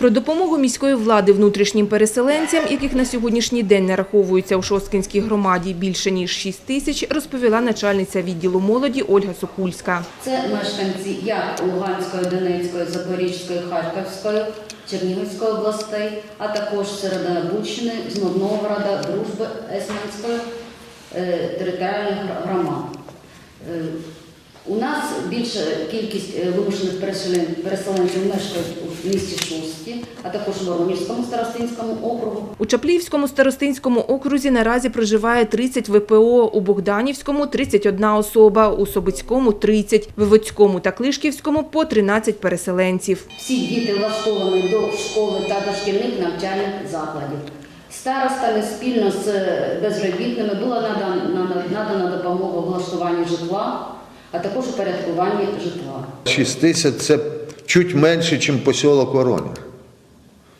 Про допомогу міської влади внутрішнім переселенцям, яких на сьогоднішній день нараховується у Шосткинській громаді більше ніж 6 тисяч, розповіла начальниця відділу молоді Ольга Сокульська. Це мешканці як Луганської, Донецької, Запорізької, Харківської, Чернігівської областей, а також Середобущини, з Новгорода, Дружби, Есменської е, територіальних громад. Е, У нас більша кількість е, вимушених переселенців мешкають місті Шості, а також в Воронежському старостинському округу. У Чапліївському старостинському окрузі наразі проживає 30 ВПО, у Богданівському – 31 особа, у Собицькому – 30, Виводському та Клишківському – по 13 переселенців. Всі діти влаштовані до школи та дошкільних навчальних закладів. Старостами спільно з безробітними була надана, надана допомога у влаштуванні житла, а також у порядкуванні житла. 6 тисяч це чуть менше, ніж посілок Воронеж.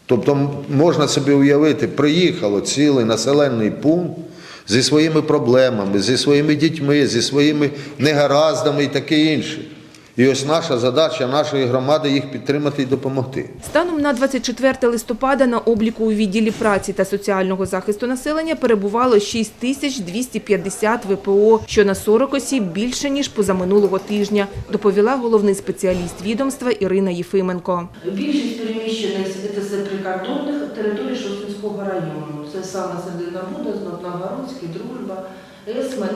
Тобто можна собі уявити, приїхало цілий населений пункт зі своїми проблемами, зі своїми дітьми, зі своїми негараздами і таке інше. І ось наша задача нашої громади їх підтримати і допомогти. Станом на 24 листопада на обліку у відділі праці та соціального захисту населення перебувало 6 тисяч 250 ВПО, що на 40 осіб більше, ніж позаминулого тижня, доповіла головний спеціаліст відомства Ірина Єфименко. Більшість переміщених з прикордонних територій Шосткинського району. Це саме Серединобуда, Знатногородський, Дружба, Есме,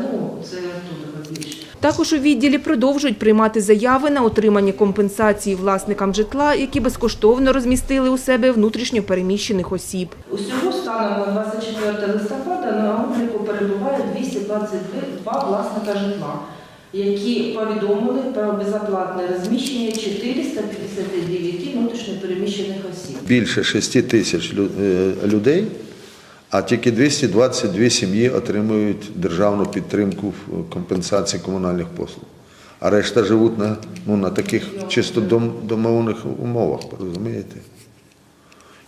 ну це тут більше. Також у відділі продовжують приймати заяви на отримання компенсації власникам житла, які безкоштовно розмістили у себе внутрішньо переміщених осіб. Усього станом на 24 листопада на обліку перебуває 222 власника житла, які повідомили про безоплатне розміщення 459 внутрішньопереміщених осіб. Більше 6 тисяч е, людей, а тільки 222 сім'ї отримують державну підтримку в компенсації комунальних послуг. А решта живуть на, ну, на таких чисто домовних умовах, розумієте?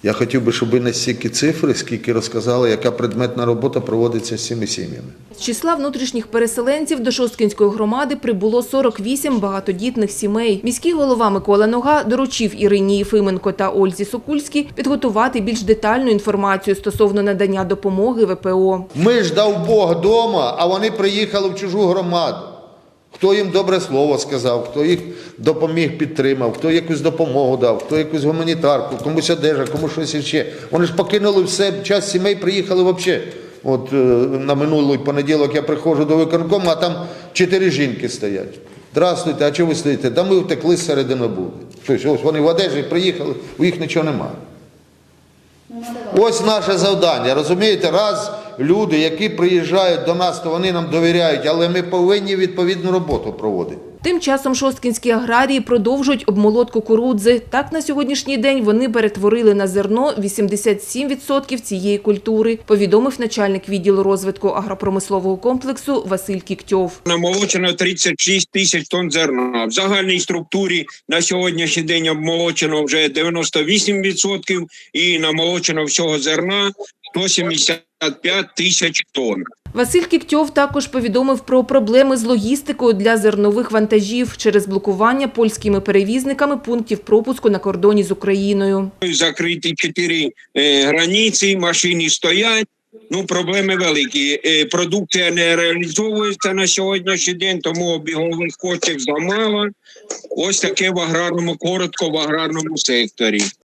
Я хотів би, щоб ви не стільки цифри, скільки розказали, яка предметна робота проводиться з цими сім'ями. З числа внутрішніх переселенців до Шосткинської громади прибуло 48 багатодітних сімей. Міський голова Микола Нога доручив Ірині Єфименко та Ользі Сокульській підготувати більш детальну інформацію стосовно надання допомоги ВПО. Ми ж дав Бог дома, а вони приїхали в чужу громаду. Хто їм добре слово сказав, хто їх допоміг, підтримав, хто якусь допомогу дав, хто якусь гуманітарку, комусь одежа, комусь щось іще. Вони ж покинули все, час сімей приїхали взагалі. От е, на минулий понеділок я приходжу до виконкому, а там чотири жінки стоять. Здравствуйте, а чого ви стоїте? Да ми втекли з середини були. Тобто, ось вони в одежі приїхали, у їх нічого немає. Ну. Ось наше завдання. Розумієте, раз люди, які приїжджають до нас, то вони нам довіряють, але ми повинні відповідну роботу проводити. Тим часом шосткінські аграрії продовжують обмолот кукурудзи. Так, на сьогоднішній день вони перетворили на зерно 87% цієї культури, повідомив начальник відділу розвитку агропромислового комплексу Василь Кіктьов. Намолочено 36 тисяч тонн зерна. В загальній структурі на сьогоднішній день обмолочено вже 98% і намолочено всього зерна 175 тисяч тонн. Василь Кіктьов також повідомив про проблеми з логістикою для зернових вантажів через блокування польськими перевізниками пунктів пропуску на кордоні з Україною. Закриті чотири е, границі, машини стоять. Ну, проблеми великі. Е, продукція не реалізовується на сьогоднішній день, тому обігових коштів замало. Ось таке в аграрному, коротко в аграрному секторі.